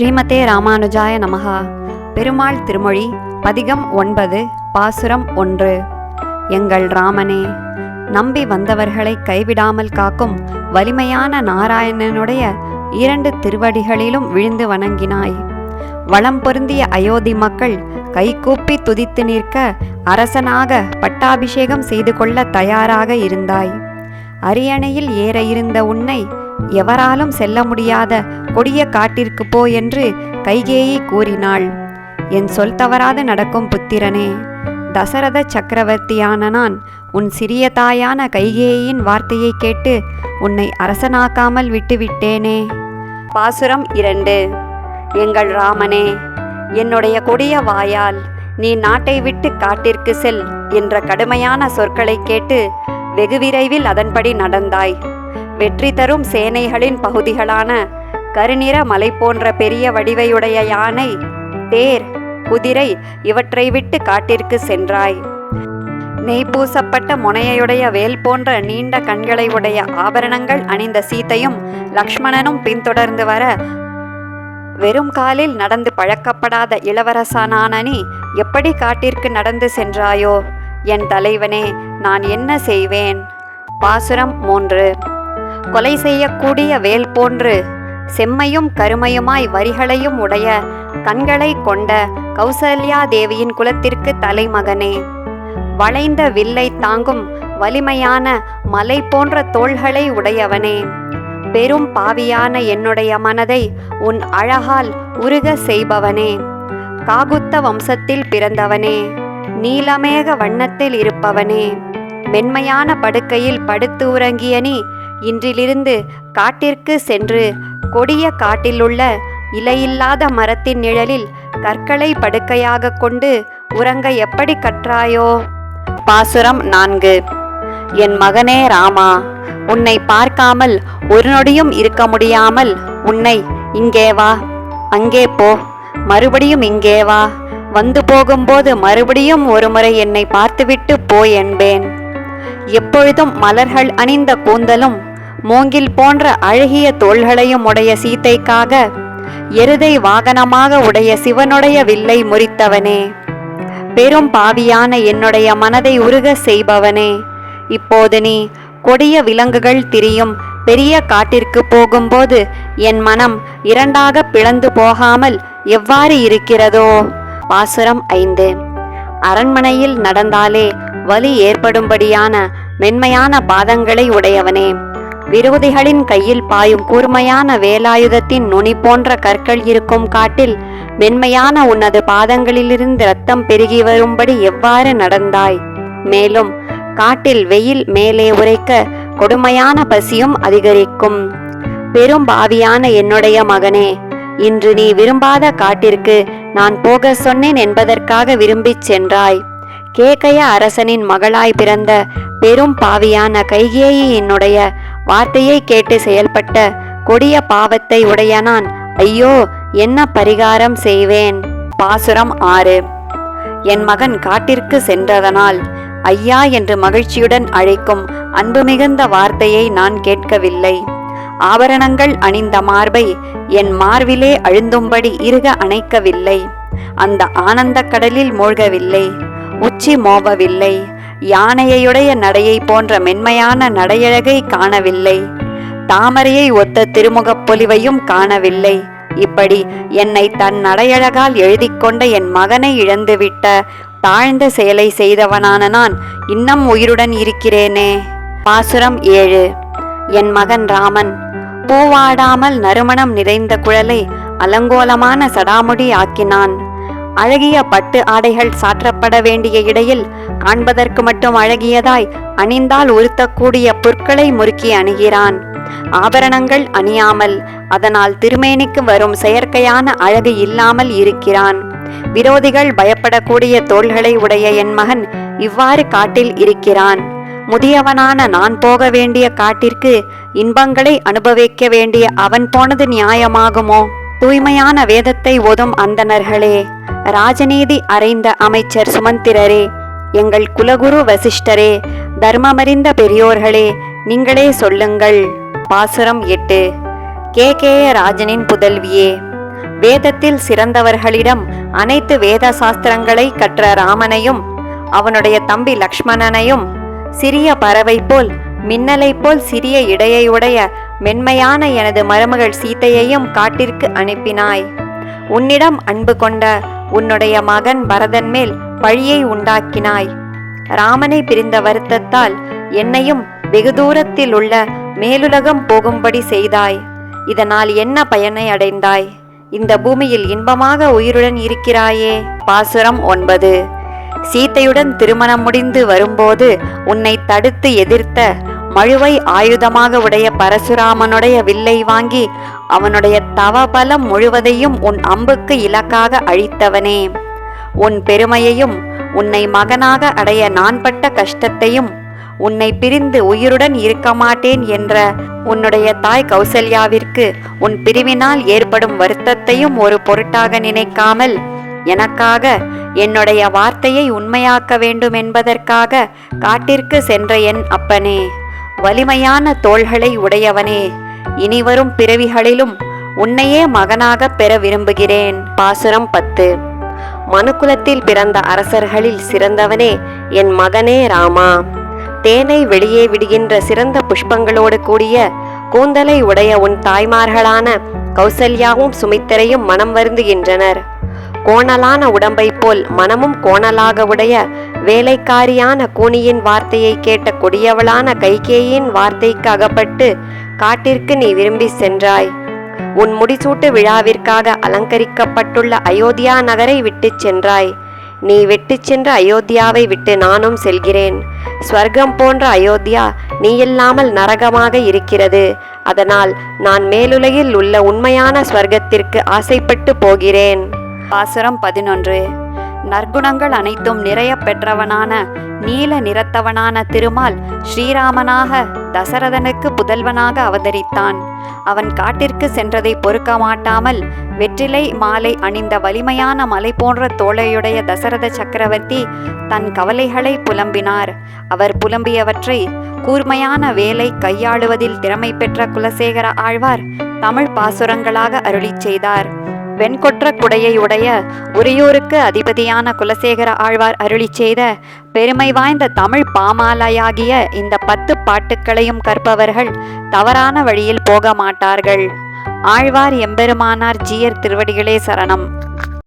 ஸ்ரீமதே ராமானுஜாய நமகா பெருமாள் திருமொழி பதிகம் ஒன்பது பாசுரம் ஒன்று. எங்கள் ராமனே நம்பி வந்தவர்களை கைவிடாமல் காக்கும் வலிமையான நாராயணனுடைய இரண்டு திருவடிகளிலும் விழுந்து வணங்கினாய். வளம் பொருந்திய அயோத்தி மக்கள் கைகூப்பி துதித்து நிற்க அரசனாக பட்டாபிஷேகம் செய்து கொள்ள தயாராக இருந்தாய். அரியணையில் ஏற இருந்த உன்னை எவராலும் செல்ல முடியாத கொடிய காட்டிற்கு போ என்று கைகேயி கூறினாள். என் சொல் தவறாது நடக்கும் புத்திரனே தசரத சக்கரவர்த்தியான நான் உன் சிறிய தாயான கைகேயின் வார்த்தையை கேட்டு உன்னை அரசனாக்காமல் விட்டுவிட்டேனே. பாசுரம் இரண்டு. எங்கள் ராமனே என்னுடைய கொடிய வாயால் நீ நாட்டை விட்டு காட்டிற்கு செல் என்ற கடுமையான சொற்களை கேட்டு வெகு விரைவில் அதன்படி நடந்தாய். வெற்றி தரும் சேனைகளின் பகுதிகளான கருநிற மலை போன்ற பெரிய வடிவையுடைய யானை தேர் குதிரை இவற்றை விட்டு காட்டிற்கு சென்றாய். நெய் பூசப்பட்ட முனையுடைய வேல் போன்ற நீண்ட கண்களை உடைய ஆபரணங்கள் அணிந்த சீத்தையும் லக்ஷ்மணனும் பின்தொடர்ந்து வர வெறும் காலில் நடந்து பழக்கப்படாத இளவரசனான நீ எப்படி காட்டிற்கு நடந்து சென்றாயோ? என் தலைவனே நான் என்ன செய்வேன்? பாசுரம் மூன்று. கொலை செய்யக்கூடிய வேல் போன்று செம்மையும் கருமையுமாய் வரிகளையும் உடைய கண்களை கொண்ட கௌசல்யா தேவியின் குலத்திற்கு தலைமகனே. வளைந்த வில்லை தாங்கும் வலிமையான மலை போன்ற தோள்களை உடையவனே. பெரும் பாவியான என்னுடைய மனதை உன் அழகால் உருக செய்பவனே. காகுத்த வம்சத்தில் பிறந்தவனே. நீலமேக வண்ணத்தில் இருப்பவனே. மென்மையான படுக்கையில் படுத்து உறங்கிய நீ இன்றிலிருந்து காட்டிற்கு சென்று கொடிய காட்டிலுள்ள இலையில்லாத மரத்தின் நிழலில் கற்களை படுக்கையாக கொண்டு உறங்க எப்படி கற்றாயோ? பாசுரம் நான்கு. என் மகனே ராமா உன்னை பார்க்காமல் ஒரு நொடியும் இருக்க முடியாமல் உன்னை இங்கே வா. அங்கே போ. மறுபடியும் இங்கே வா. வந்து போகும்போது மறுபடியும் ஒருமுறை என்னை பார்த்துவிட்டு போ என்பேன். எப்பொழுதும் மலர்கள் அணிந்த கூந்தலும் மூங்கில் போன்ற அழகிய தோள்களையும் உடைய சீத்தைக்காக எருதை வாகனமாக உடைய சிவனுடைய வில்லை முறித்தவனே. பெரும் பாவியான என்னுடைய மனதை உருக செய்பவனே. இப்போது நீ கொடிய விலங்குகள் திரியும் பெரிய காட்டிற்கு போகும்போது என் மனம் இரண்டாக பிளந்து போகாமல் எவ்வாறு இருக்கிறதோ? பாசுரம் ஐந்து. அரண்மனையில் நடந்தாலே வலி ஏற்படும்படியான மென்மையான பாதங்களை உடையவனே. விரோதிகளின் கையில் பாயும் கூர்மையான வேலாயுதத்தின் நுனி போன்ற கற்கள் இருக்கும் காட்டில் மென்மையான உனது பாதங்களிலிருந்து ரத்தம் பெருகி வரும்படி எவ்வாறு நடந்தாய்? மேலும் காட்டில் வெயில் மேலே உரைக்க கொடுமையான பசியும் அதிகரிக்கும். பெரும் பாவியான என்னுடைய மகனே இன்று நீ விரும்பாத காட்டிற்கு நான் போக சொன்னேன் என்பதற்காக விரும்பிச் சென்றாய். கேகய அரசனின் மகளாய் பிறந்த பெரும் பாவியான கைகேயி என்னுடைய வார்த்தையை கேட்டு செயல்பட்ட கொடிய பாவத்தை உடைய நான் ஐயோ என்ன பரிகாரம் செய்வேன்? பாசுரம் ஆறு. என் மகன் காட்டிற்கு சென்றதனால் ஐயா என்று மகிழ்ச்சியுடன் அழைக்கும் அன்பு மிகுந்த வார்த்தையை நான் கேட்கவில்லை. ஆபரணங்கள் அணிந்த மார்பை என் மார்பிலே அழுந்தும்படி இருக அணைக்கவில்லை. அந்த ஆனந்த கடலில் மூழ்கவில்லை. உச்சி மோபவில்லை யானையுடைய நடையை போன்ற மென்மையான நடையழகை காணவில்லை. தாமரையை ஒத்த திருமுகப் பொலிவையும் காணவில்லை. இப்படி என்னை தன் நடையழகால் எழுதிக்கொண்ட என் மகனை இழந்துவிட்ட தாழ்ந்த செயலை செய்தவனான நான் இன்னும் உயிருடன் இருக்கிறேனே. பாசுரம் ஏழு. என் மகன் ராமன். பூவாடாமல் நறுமணம் நிறைந்த குழலை அலங்கோலமான சடாமுடி ஆக்கினான். அழகிய பட்டு ஆடைகள் சாற்றப்பட வேண்டிய இடையில் காண்பதற்கு மட்டும் அழகியதாய் அணிந்தால் உறுத்தக்கூடிய புற்களை முறுக்கி அணுகிறான். ஆபரணங்கள் அணியாமல் அதனால் திருமேனிக்கு வரும் செயற்கையான அழகு இல்லாமல் இருக்கிறான். விரோதிகள் பயப்படக்கூடிய தோள்களை உடைய என் மகன் இவ்வாறு காட்டில் இருக்கிறான். முதியவனான நான் போக வேண்டிய காட்டிற்கு இன்பங்களை அனுபவிக்க வேண்டிய அவன் போனது நியாயமாகுமோ? தூய்மையான வேதத்தை ஓதும் அந்தணர்களே ராஜநீதி அறைந்த அமைச்சர் சுமந்திரரே எங்கள் குலகுரு வசிஷ்டரே தர்மமறிந்த பெரியோர்களே நீங்களே சொல்லுங்கள். பாசுரம் எட்டு. கே. கே. ராஜனின் புதல்வியே வேதத்தில் சிறந்தவர்களிடம் அனைத்து வேத சாஸ்திரங்களை கற்ற ராமனையும் அவனுடைய தம்பி லக்ஷ்மணனையும் சிறிய பறவை போல் மின்னலைப் போல் சிறிய இடையையுடைய மென்மையான எனது மருமகள் சீதையையும் காட்டிற்கு அனுப்பினாய். உன்னிடம் அன்பு கொண்ட உன்னுடைய மகன் பரதன் மேல் பழியை உண்டாக்கினாய். ராமனை பிரிந்த வருத்தத்தால் என்னையும் வெகு தூரத்தில் உள்ள மேலுலகம் போகும்படி செய்தாய். இதனால் என்ன பயனை அடைந்தாய்? இந்த பூமியில் இன்பமாக உயிருடன் இருக்கிறாயே. பாசுரம் ஒன்பது. சீத்தையுடன் திருமணம் முடிந்து வரும்போது உன்னை தடுத்து எதிர்த்த மழுவை ஆயுதமாக உடைய பரசுராமனுடைய வில்லை வாங்கி அவனுடைய தவபலம் முழுவதையும் உன் அம்புக்கு இலக்காக அழித்தவனே. உன் பெருமையையும் உன்னை மகனாக அடைய நான் பட்ட கஷ்டத்தையும் உன்னை பிரிந்து உயிருடன் இருக்க மாட்டேன் என்ற உன்னுடைய தாய் கௌசல்யாவிற்கு உன் பிரிவினால் ஏற்படும் வருத்தத்தையும் ஒரு பொருட்டாக நினைக்காமல் எனக்காக என்னுடைய வார்த்தையை உண்மையாக்க வேண்டும் என்பதற்காக காட்டிற்கு சென்ற என் அப்பனே. வலிமையான தோள்களை உடையவனே இனிவரும் பிறவிகளிலும் உன்னையே மகனாக பெற விரும்புகிறேன். பாசுரம் பத்து. மனுக்குலத்தில் பிறந்த அரசர்களில் சிறந்தவனே என் மகனே ராமா. தேனை வெளியே விடுகின்ற சிறந்த புஷ்பங்களோடு கூடிய கூந்தலை உடைய உன் தாய்மார்களான கௌசல்யாவும் சுமித்தரையும் மனம் வருந்துகின்றனர். கோணலான உடம்பைப் போல் மனமும் கோணலாக உடைய வேலைக்காரியான கூனியின் வார்த்தையை கேட்ட கொடியவளான கைகேயின் வார்த்தைக்கு அகப்பட்டு காட்டிற்கு நீ விரும்பி சென்றாய். உன் முடிசூட்டு விழாவிற்காக அலங்கரிக்கப்பட்டுள்ள அயோத்தியா நகரை விட்டுச் சென்றாய். நீ விட்டுச் சென்ற அயோத்தியாவை விட்டு நானும் செல்கிறேன். ஸ்வர்க்கம் போன்ற அயோத்தியா நீ இல்லாமல் நரகமாக இருக்கிறது. அதனால் நான் மேலுலகில் உள்ள உண்மையான ஸ்வர்க்கத்திற்கு ஆசைப்பட்டு போகிறேன். பாசுரம் பதினொன்று. நற்குணங்கள் அனைத்தும் நிறைய பெற்றவனான நீல நிறத்தவனான திருமால் ஸ்ரீராமனாக தசரதனுக்கு புதல்வனாக அவதரித்தான். அவன் காட்டிற்கு சென்றதை பொறுக்க மாட்டாமல் வெற்றிலை மாலை அணிந்த வலிமையான மலை போன்ற தோளையுடைய தசரத சக்கரவர்த்தி தன் கவலைகளை புலம்பினார். அவர் புலம்பியவற்றை கூர்மையான வேலை கையாளுவதில் திறமை பெற்ற குலசேகர ஆழ்வார் தமிழ் பாசுரங்களாக அருளிச் செய்தார். வெண்கொற்ற குடையை உடைய உரியூருக்கு அதிபதியான குலசேகர ஆழ்வார் அருளிச் செய்த பெருமை வாய்ந்த தமிழ் பாமாலையாகிய இந்த பத்து பாட்டுக்களையும் கற்பவர்கள் தவறான வழியில் போக மாட்டார்கள். ஆழ்வார் எம்பெருமானார் ஜீயர் திருவடிகளே சரணம்.